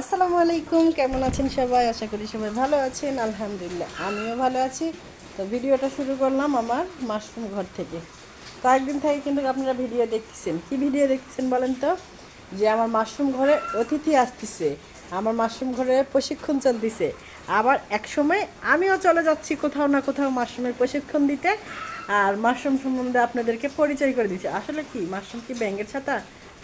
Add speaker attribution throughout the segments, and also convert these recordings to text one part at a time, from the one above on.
Speaker 1: আসসালামু আলাইকুম, কেমন আছেন সবাই? আশা করি সবাই ভালো আছেন, আলহামদুলিল্লাহ, আমিও ভালো আছি। তো ভিডিওটা শুরু করলাম আমার মাশরুম ঘর থেকে। কয়েকদিন থেকে কিন্তু আপনারা ভিডিও দেখতেছেন। কি ভিডিও দেখতেছেন বলেন তো? যে আমার মাশরুম ঘরে অতিথি আসতেছে, আমার মাশরুম ঘরে প্রশিক্ষণ চলতেছে। আবার এক সময় আমিও চলে যাচ্ছি কোথাও না কোথাও মাশরুমের প্রশিক্ষণ দিতে, আর মাশরুম সম্বন্ধে আপনাদেরকে পরিচয় করে দিচ্ছি। আসলে কি মাশরুম কি ব্যাঙ্গের ছাতা?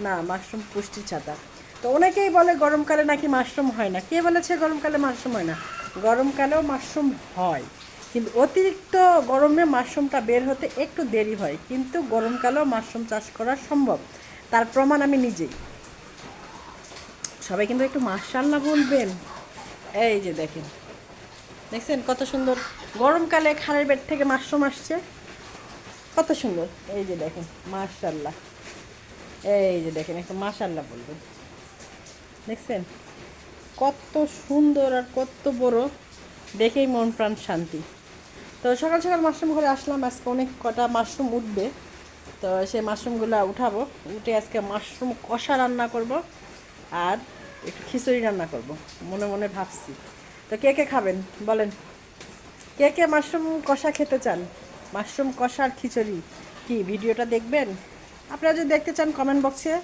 Speaker 1: না মাশরুম পুষ্টির ছাতা। তো অনেকেই বলে গরমকালে নাকি মাশরুম হয় না। কে বলেছে গরমকালে মাশরুম হয় না? গরমকালেও মাশরুম হয়। কিন্তু অতিরিক্ত গরমে মাশরুমটা বের হতে একটু দেরি হয়। কিন্তু গরমকালেও মাশরুম চাষ করা সম্ভব। তার প্রমাণ আমি নিজেই। সবাই কিন্তু একটু মাশাল্লাহ বলবেন। এই যে দেখেন। দেখছেন কত সুন্দর গরমকালে খালের বেড থেকে মাশরুম আসছে? কত সুন্দর। এই যে দেখেন মাশাল্লাহ এই যে দেখেন, একটু মাশাল্লাহ বলবেন। দেখছেন? কত সুন্দর আর কত বড়। দেখেই মন প্রাণ শান্তি। তো সকাল সকাল মাশরুম ঘরে আসলাম। আজকে অনেক কটা মাশরুম উঠবে। তো সেই মাশরুমগুলো উঠাবো। উঠে আজকে মাশরুম কষা রান্না করব আর একটু খিচুড়ি রান্না করব। মনে মনে ভাবছি। তো কে কে খাবেন? বলেন। কে কে মাশরুম কষা খেতে চান? মাশরুম কষার খিচুড়ি কি? ভিডিওটা দেখবেন? আপনারা যদি দেখতে চান কমেন্ট বক্সে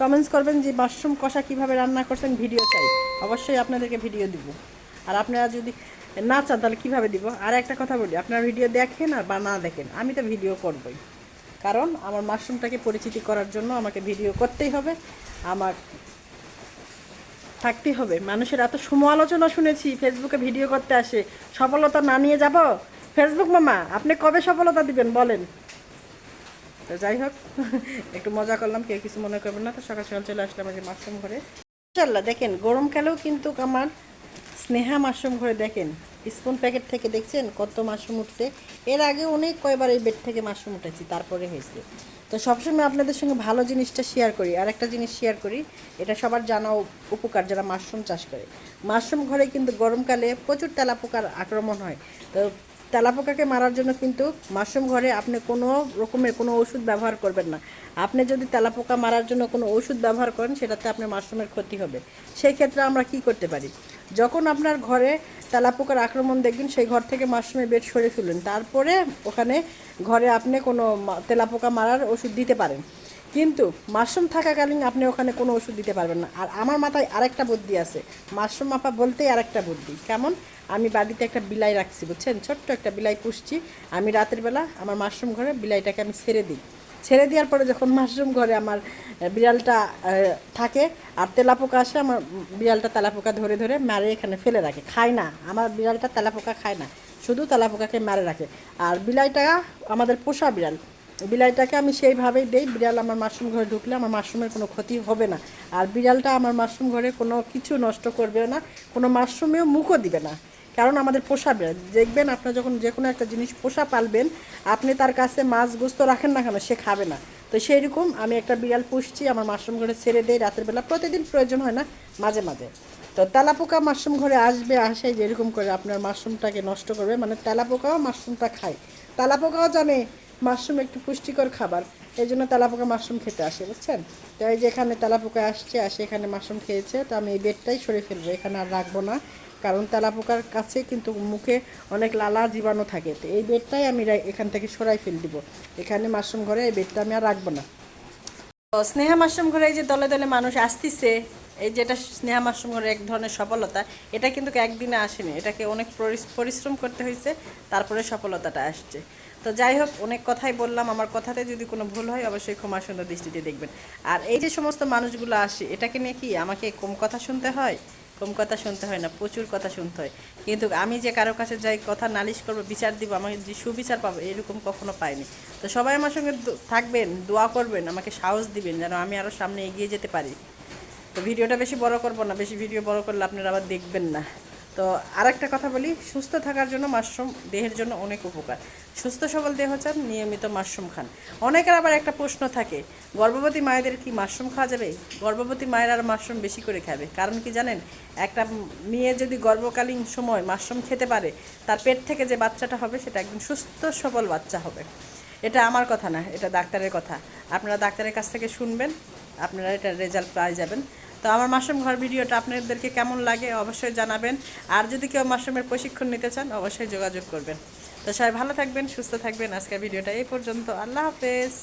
Speaker 1: কমেন্টস করবেন যে মাশরুম কষা কীভাবে রান্না করছেন ভিডিও চাই। অবশ্যই আপনাদেরকে ভিডিও দিব। আর আপনারা যদি না চান, তাহলে কীভাবে দিব? আর একটা কথা বলি, আপনারা ভিডিও দেখেন আর বা না দেখেন, আমি তো ভিডিও করবই। কারণ আমার মাশরুমটাকে পরিচিতি করার জন্য আমাকে ভিডিও করতেই হবে, আমার থাকতেই হবে। মানুষের এত সমালোচনা শুনেছি ফেসবুকে ভিডিও করতে আসে, সফলতা না নিয়ে যাব? ফেসবুক মামা, আপনি কবে সফলতা দিবেন বলেন? তো যাই হোক, একটু মজা করলাম, কেউ কিছু মনে করবেন না। তো সকাল সকাল চলে আসলাম আজকে মাশরুম ঘরে। ইনশাল্লাহ দেখেন গরমকালেও কিন্তু আমার স্নেহা মাশরুম ঘরে দেখেন, স্পুন প্যাকেট থেকে দেখছেন কত মাশরুম উঠছে। এর আগে অনেক কয়বার এই বেড থেকে মাশরুম উঠেছি, তারপরে হয়েছে। তো সবসময় আপনাদের সঙ্গে ভালো জিনিসটা শেয়ার করি। আর একটা জিনিস শেয়ার করি, এটা সবার জানা উপকার, যারা মাশরুম চাষ করে। মাশরুম ঘরে কিন্তু গরমকালে প্রচুর তেলাপোকার আক্রমণ হয়। তো তেলাপোকাকে মারার জন্য কিন্তু মাশরুম ঘরে আপনি কোনো রকমের কোনো ওষুধ ব্যবহার করবেন না। আপনি যদি তেলাপোকা মারার জন্য কোনো ওষুধ ব্যবহার করেন, সেটাতে আপনার মাশরুমের ক্ষতি হবে। সেই ক্ষেত্রে আমরা কি করতে পারি? যখন আপনার ঘরে তেলাপোকার আক্রমণ দেখবেন, সেই ঘর থেকে মাশরুমের বেড সরে ফেলুন। তারপরে ওখানে ঘরে আপনি কোনো তেলাপোকা মারার ওষুধ দিতে পারেন। কিন্তু মাশরুম থাকাকালীন আপনি ওখানে কোনো ওষুধ দিতে পারবেন না। আর আমার মাথায় আরেকটা বুদ্ধি আছে। মাশরুম মাপা বলতেই আরেকটা বুদ্ধি। কেমন? আমি বাড়িতে একটা বিলাই রাখছি, বুঝছেন? ছোট্ট একটা বিলাই পুষছি। আমি রাতের বেলা আমার মাশরুম ঘরে বিলাইটাকে আমি ছেড়ে দিই। ছেড়ে দেওয়ার পরে যখন মাশরুম ঘরে আমার বিড়ালটা থাকে আর তেলাপোকা আসে, আমার বিড়ালটা তেলাপোকা ধরে ধরে মারে এখানে ফেলে রাখে। খায় না। আমার বিড়ালটা তেলাপোকা খায় না। শুধু তেলাপোকাকে মারে রাখে। আর বিলাইটা আমাদের পোষা বিড়াল। বিলাইটাকে আমি সেইভাবেই দেই। বিড়াল আমার মাশরুম ঘরে ঢুকলে আমার মাশরুমের কোনো ক্ষতি হবে না। আর বিড়ালটা আমার মাশরুম ঘরে কোনো কিছু নষ্ট করবে না, কোনো মাশরুমেও মুখও দিবে না। কারণ আমাদের পোষা বিড়াল। দেখবেন আপনার যখন যে কোনো একটা জিনিস পোষা পালবেন, আপনি তার কাছে মাছ গোস্ত রাখেন না কেন, সে খাবে না। তো সেই রকম আমি একটা বিড়াল পুষছি, আমার মাশরুম ঘরে ছেড়ে দেই, রাতের বেলা। প্রতিদিন প্রয়োজন হয় না, মাঝে মাঝে। তো তেলাপোকা মাশরুম ঘরে আসবে, আসে যেরকম করে আপনার মাশরুমটাকে নষ্ট করবে মানে তেলাপোকাও মাশরুমটা খায়। তেলাপোকাও জানে মাশরুম একটু পুষ্টিকর খাবার। এই জন্য তেলাপোকা মাশরুম খেতে আসে, বুঝছেন? তো এই যে এখানে তেলাপোকা আসছে, আসে এখানে মাশরুম খেয়েছে, তো আমি এই বেডটাই সরে ফেলব, এখানে আর রাখব না। কারণ তেলাপোকার কাছে কিন্তু মুখে অনেক লালা জীবাণু থাকে, তো এই বেডটাই আমি এখান থেকে সরাই ফেল দিব। এখানে মাশরুম ঘরে এই বেডটা আমি আর রাখব না। স্নেহা মাশরুম ঘরে এই যে দলে দলে মানুষ আসতিছে এই যেটা স্নেহা মাশরুম ঘরে এক ধরনের সফলতা, এটা কিন্তু একদিনে আসেনি। এটাকে অনেক পরিশ্রম করতে হয়েছে, তারপরে সফলতাটা আসছে। তো যাই হোক, অনেক কথাই বললাম। আমার কথাতে যদি কোনো ভুল হয়, অবশ্যই ক্ষমা সুন্দর দৃষ্টিতে দেখবেন। আর এই যে সমস্ত মানুষগুলো আসে, এটাকে নিয়ে কি আমাকে কম কথা শুনতে হয়? কম কথা শুনতে হয় না, প্রচুর কথা শুনতে হয়। কিন্তু আমি যে কারও কাছে যাই, কথা নালিশ করব, বিচার দিব আমাকে যে সুবিচার পাবো, এরকম কখনো পাইনি। তো সবাই আমার সঙ্গে থাকবেন, দোয়া করবেন, আমাকে সাহস দিবেন, যেন আমি আরও সামনে এগিয়ে যেতে পারি। তো ভিডিওটা বেশি বড় করব না, বেশি ভিডিও বড় করলে আপনারা আবার দেখবেন না। তো আর একটা কথা বলি, সুস্থ থাকার জন্য মাশরুম দেহের জন্য অনেক উপকার। সুস্থ সবল দেহ চান, নিয়মিত মাশরুম খান। অনেকের আবার একটা প্রশ্ন থাকে, গর্ভবতী মায়েদের কি মাশরুম খাওয়া যাবে? গর্ভবতী মায়ের আর মাশরুম বেশি করে খাবে। কারণ কি জানেন, একটা মেয়ে যদি গর্ভকালীন সময় মাশরুম খেতে পারে, তার পেট থেকে যে বাচ্চাটা হবে, সেটা একদম সুস্থ সবল বাচ্চা হবে। এটা আমার কথা না, এটা ডাক্তারের কথা। আপনারা ডাক্তারের কাছ থেকে শুনবেন, আপনারা এটা রেজাল্ট পাই যাবেন। তো আমার মাশরুম ঘর ভিডিওটা আপনাদেরকে কেমন লাগে অবশ্যই জানাবেন। আর যদি কেউ মাশরুমের প্রশিক্ষণ নিতে চান, অবশ্যই যোগাযোগ করবেন। তো সবাই ভালো থাকবেন, সুস্থ থাকবেন। আজকের ভিডিওটা এই পর্যন্ত। আল্লাহ হাফেজ।